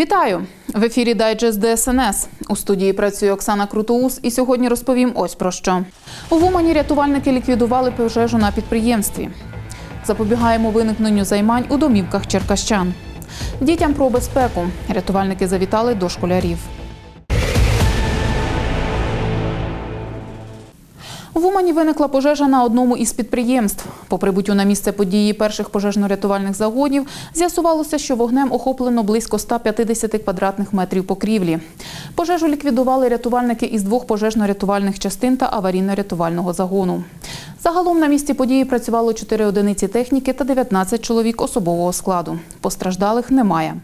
Вітаю в ефірі Дайджест ДСНС. У студії працює Оксана Крутоус, і сьогодні розповім ось про що. У Вумані рятувальники ліквідували пожежу на підприємстві. Запобігаємо виникненню займань у домівках черкащан. Дітям про безпеку. Рятувальники завітали до школярів. У Умані виникла пожежа на одному із підприємств. По прибуттю на місце події перших пожежно-рятувальних загонів з'ясувалося, що вогнем охоплено близько 150 квадратних метрів покрівлі. Пожежу ліквідували рятувальники із двох пожежно-рятувальних частин та аварійно-рятувального загону. Загалом на місці події працювало 4 одиниці техніки та 19 чоловік особового складу. Постраждалих немає.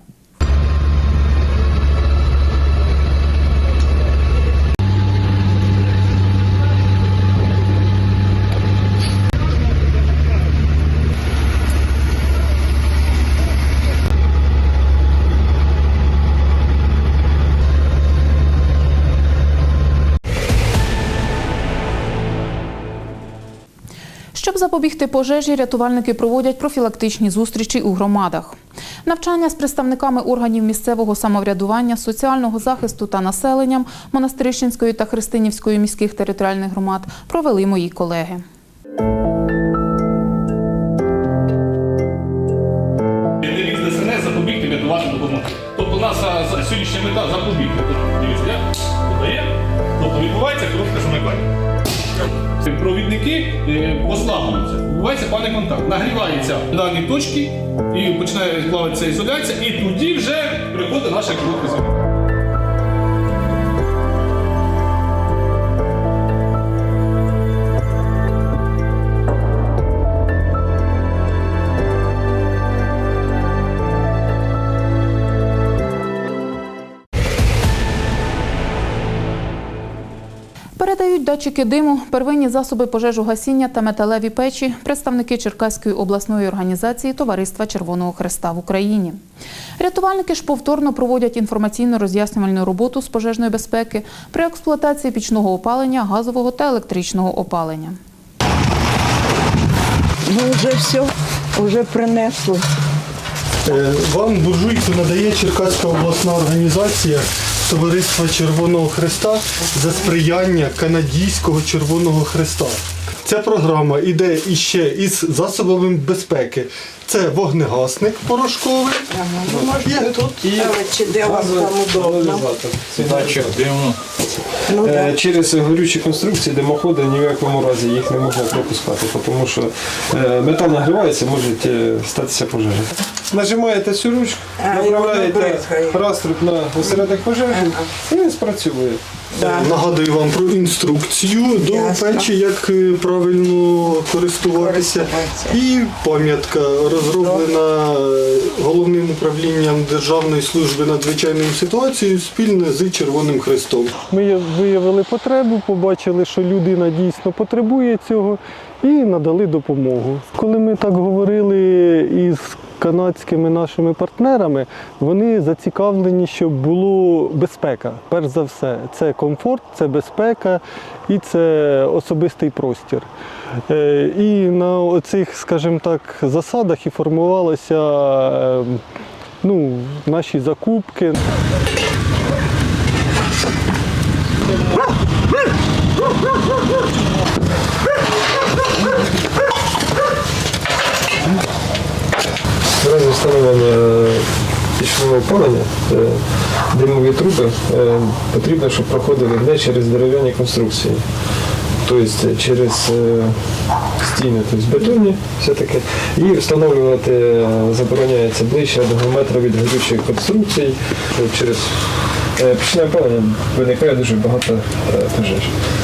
Щоб запобігти пожежі, рятувальники проводять профілактичні зустрічі у громадах. Навчання з представниками органів місцевого самоврядування, соціального захисту та населенням Монастирищенської та Христинівської міських територіальних громад провели мої колеги. ДСНС запобігти, врятувати, допомогти. Тобто у нас сьогоднішня мета запобігти. Тобто відбувається коротке замикання. Провідники е, послаблюються, Бувається паний контакт, нагріваються дані точки і починає плаватися ізоляція, і тоді вже приходить наша коротке замикання. Датчики диму, первинні засоби пожежогасіння та металеві печі представники Черкаської обласної організації Товариства Червоного Хреста в Україні. Рятувальники ж повторно проводять інформаційно-роз'яснювальну роботу з пожежної безпеки при експлуатації пічного опалення, газового та електричного опалення. Ну, вже все, вже принесли. Е, Вам буржуйку надає Черкаська обласна організація Товариства Червоного Хреста за сприяння Канадійського Червоного Хреста. Ця програма йде іще із засобами безпеки. Це вогнегасник порошковий. Ну, можна тут ставити, чи де вам там удобно. Датчик диму. Ну, Е, так. Через горючі конструкції димоходи ні в якому разі їх не можна пропускати, тому що е, метал нагрівається, може статися пожежа. Нажимаєте цю ручку, А, і воно направляєте бризгає. раструб на осередок пожежі і він спрацює. Да. Нагадую вам про інструкцію до Ясно. печі, як е, правильно користуватися. Користуватися. І пам'ятка розроблена е, головним управлінням Державної служби надзвичайною ситуацією спільно з Червоним Хрестом. Ми виявили потребу, побачили, що людина дійсно потребує цього, і надали допомогу. Коли ми так говорили із канадськими нашими партнерами, вони зацікавлені, щоб було безпека. Перш за все, це комфорт, це безпека і це особистий простір. Е, І на цих, скажімо так, засадах і формувалися е, ну, наші закупки. В разі встановлення пічного опалення е, димові труби е, потрібно, щоб проходили не через дерев'яні конструкції, тобто через е, стіни, тобто бетонні все-таки. І встановлювати е, забороняється ближче одного метра від горючих конструкцій. Через е, пічне опалення виникає дуже багато е, пожеж.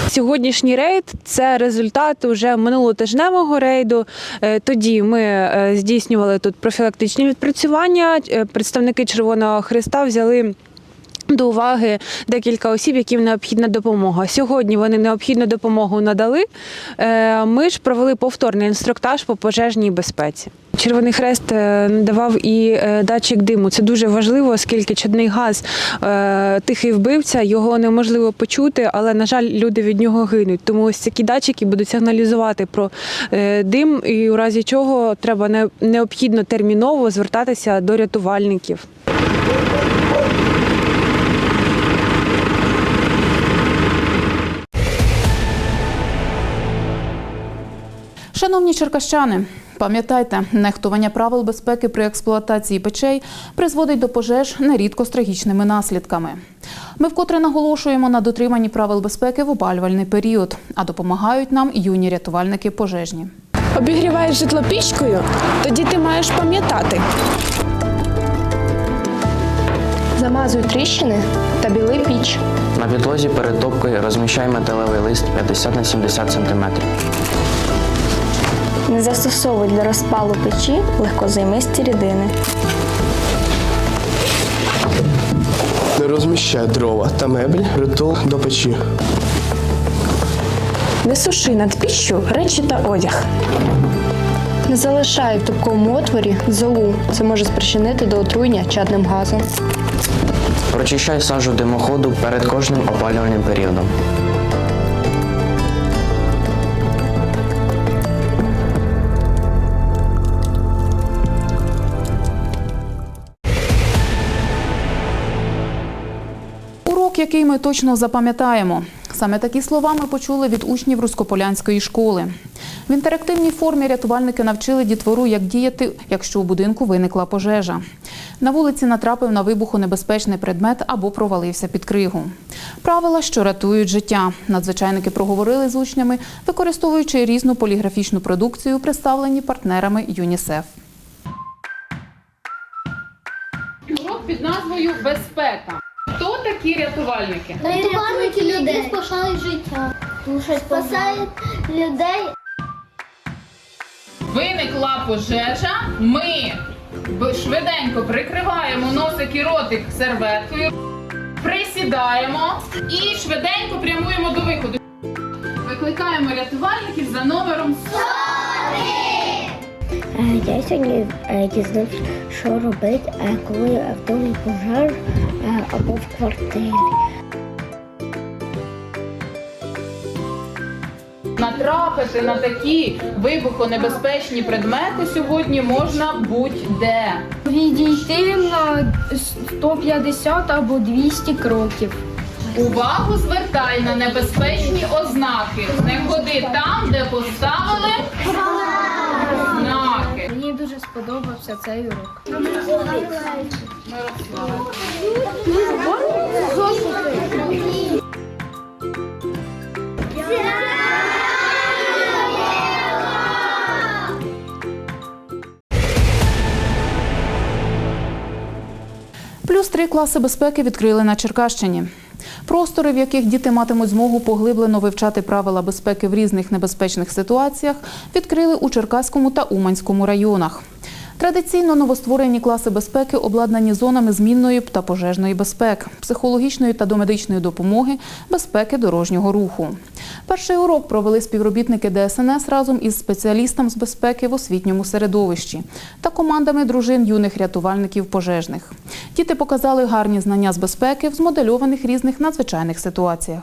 Сьогоднішній рейд це результат уже минулотижневого рейду. Е, Тоді ми здійснювали тут профілактичні відпрацювання. Представники Червоного Христа взяли. До уваги декілька осіб, яким необхідна допомога. Сьогодні вони необхідну допомогу надали. Ми ж провели повторний інструктаж по пожежній безпеці. Червоний хрест е, надавав і е, датчик диму. Це дуже важливо, оскільки чадний газ е, тихий вбивця, його неможливо почути, але на жаль, люди від нього гинуть. Тому ось такі датчики будуть сигналізувати про е, дим, і у разі чого треба необхідно терміново звертатися до рятувальників. Шановні черкащани, пам'ятайте, нехтування правил безпеки при експлуатації печей призводить до пожеж нерідко з трагічними наслідками. Ми вкотре наголошуємо на дотриманні правил безпеки в опалювальний період, а допомагають нам юні рятувальники пожежні. Обігріваєш житло пічкою, тоді ти маєш пам'ятати. Замазуй тріщини та біли піч. На підлозі перед топкою розміщай металевий лист 50 на 70 см. Не застосовуй для розпалу печі легкозаймисті рідини. Не розміщай дрова та меблі притул до печі. Не суши над піччю речі та одяг. Не залишай в тупкому отворі золу. Це може спричинити до отруєння чадним газом. Прочищай сажу димоходу перед кожним опалювальним періодом. Який ми точно запам'ятаємо. Саме такі слова ми почули від учнів Рускополянської школи. В інтерактивній формі рятувальники навчили дітвору, як діяти, якщо у будинку виникла пожежа. На вулиці натрапив на вибухонебезпечний предмет або провалився під кригу. Правила, що рятують життя. Надзвичайники проговорили з учнями, використовуючи різну поліграфічну продукцію, представлені партнерами ЮНІСЕФ. Урок під назвою Безпека. Такі рятувальники? Рятувальники людей спасають життя. Спасають людей. Виникла пожежа. Ми швиденько прикриваємо носик і ротик серветкою, присідаємо і швиденько прямуємо до виходу. Викликаємо рятувальників за номером 100. Я сьогодні дізнався, що робити, коли в домі пожар або в квартирі. Натрапити на такі вибухонебезпечні предмети сьогодні можна будь-де. Відійти на 150 або 200 кроків. Увагу звертай на небезпечні ознаки. Не ходи там, де поставили сподобався цей урок. Плюс три класи безпеки відкрили на Черкащині. Простори, в яких діти матимуть змогу поглиблено вивчати правила безпеки в різних небезпечних ситуаціях, відкрили у Черкаському та Уманському районах. Традиційно новостворені класи безпеки обладнані зонами змінної та пожежної безпеки, психологічної та домедичної допомоги, безпеки дорожнього руху. Перший урок провели співробітники ДСНС разом із спеціалістом з безпеки в освітньому середовищі та командами дружин юних рятувальників пожежних. Діти показали гарні знання з безпеки в змодельованих різних надзвичайних ситуаціях.